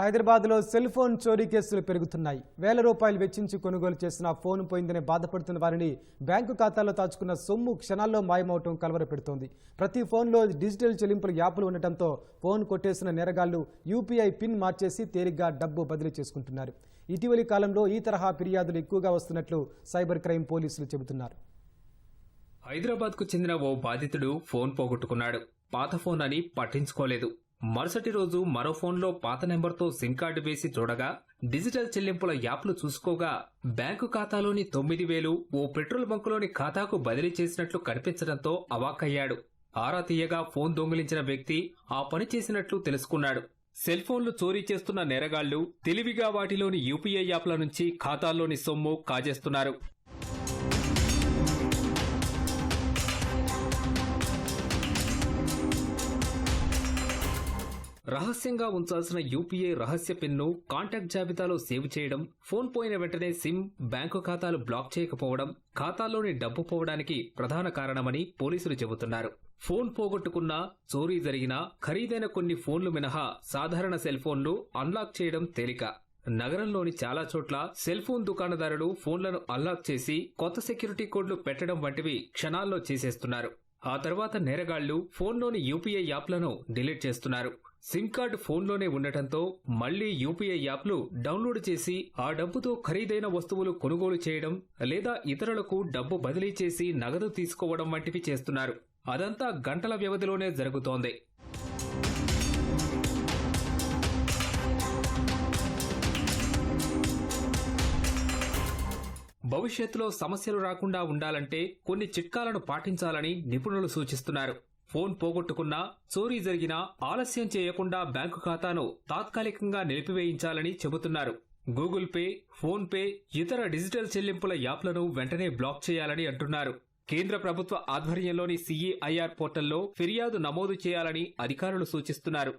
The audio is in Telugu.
హైదరాబాద్లో సెల్ ఫోన్ చోరీ కేసులు పెరుగుతున్నాయి. వేల రూపాయలు వెచ్చించి కొనుగోలు చేసిన ఫోన్ పోయిందని బాధపడుతున్న వారిని బ్యాంకు ఖాతాలో దాచుకున్న సొమ్ము క్షణాల్లో మాయమవటం కలవరపెడుతోంది. ప్రతి ఫోన్లో డిజిటల్ చెల్లింపుల యాప్లు ఉండటంతో ఫోన్ కొట్టేసిన నేరగాళ్ళు యూపీఐ పిన్ మార్చేసి తేలిగ్గా డబ్బు బదిలీ చేసుకుంటున్నారు. ఇటీవలి కాలంలో ఈ తరహా ఫిర్యాదులు ఎక్కువగా వస్తున్నట్లు సైబర్ క్రైమ్ పోలీసులు చెబుతున్నారు. హైదరాబాద్కు చెందిన ఓ బాధితుడు ఫోన్ పోగొట్టుకున్నాడు. పాత ఫోన్ అని పట్టించుకోలేదు. మరుసటి రోజు మరో ఫోన్లో పాత నెంబర్తో సిమ్ కార్డు వేసి చూడగా డిజిటల్ చెల్లింపుల యాప్లు చూసుకోగా బ్యాంకు ఖాతాలోని తొమ్మిది వేలు ఓ పెట్రోల్ బంకులోని ఖాతాకు బదిలీ చేసినట్లు కనిపించడంతో అవాక్కయ్యాడు. ఆరా తీయగా ఫోన్ దొంగిలించిన వ్యక్తి ఆ పని చేసినట్లు తెలుసుకున్నాడు. సెల్ ఫోన్లు చోరీ చేస్తున్న నేరగాళ్ళు తెలివిగా వాటిలోని యూపీఐ యాప్ల నుంచి ఖాతాల్లోని సొమ్ము కాజేస్తున్నారు. రహస్యంగా ఉంచాల్సిన యూపీఐ రహస్య పిన్ను కాంటాక్ట్ జాబితాలో సేవ్ చేయడం ఫోన్ పోయిన వెంటనే సిమ్ బ్యాంకు ఖాతాలు బ్లాక్ చేయకపోవడం ఖాతాల్లోని డబ్బు పోవడానికి ప్రధాన కారణమని పోలీసులు చెబుతున్నారు. ఫోన్ పోగొట్టుకున్నా చోరీ జరిగినా ఖరీదైన కొన్ని ఫోన్లు మినహా సాధారణ సెల్ ఫోన్లు అన్లాక్ చేయడం తేలిక. నగరంలోని చాలా చోట్ల సెల్ ఫోన్ దుకాణదారులు ఫోన్లను అన్లాక్ చేసి కొత్త సెక్యూరిటీ కోడ్లు పెట్టడం వంటివి క్షణాల్లో చేసేస్తున్నారు. ఆ తర్వాత నేరగాళ్ళు ఫోన్లోని యూపీఐ యాప్లను డిలీట్ చేస్తున్నారు. సిమ్ కార్డు ఫోన్లోనే ఉండటంతో మళ్ళీ యూపీఐ యాప్లు డౌన్లోడ్ చేసి ఆ డబ్బుతో ఖరీదైన వస్తువులు కొనుగోలు చేయడం లేదా ఇతరులకు డబ్బు బదిలీ చేసి నగదు తీసుకోవడం వంటివి చేస్తున్నారు. అదంతా గంటల వ్యవధిలోనే జరుగుతోంది. భవిష్యత్తులో సమస్యలు రాకుండా ఉండాలంటే కొన్ని చిట్కాలను పాటించాలని నిపుణులు సూచిస్తున్నారు. ఫోన్ పోగొట్టుకున్నా చోరీ జరిగినా ఆలస్యం చేయకుండా బ్యాంకు ఖాతాను తాత్కాలికంగా నిలిపివేయించాలని చెబుతున్నారు. గూగుల్ పే ఫోన్ పే ఇతర డిజిటల్ చెల్లింపుల యాప్లను వెంటనే బ్లాక్ చేయాలని అంటున్నారు. కేంద్ర ప్రభుత్వ ఆధ్వర్యంలోని సీఈఐఆర్ పోర్టల్లో ఫిర్యాదు నమోదు చేయాలని అధికారులు సూచిస్తున్నారు.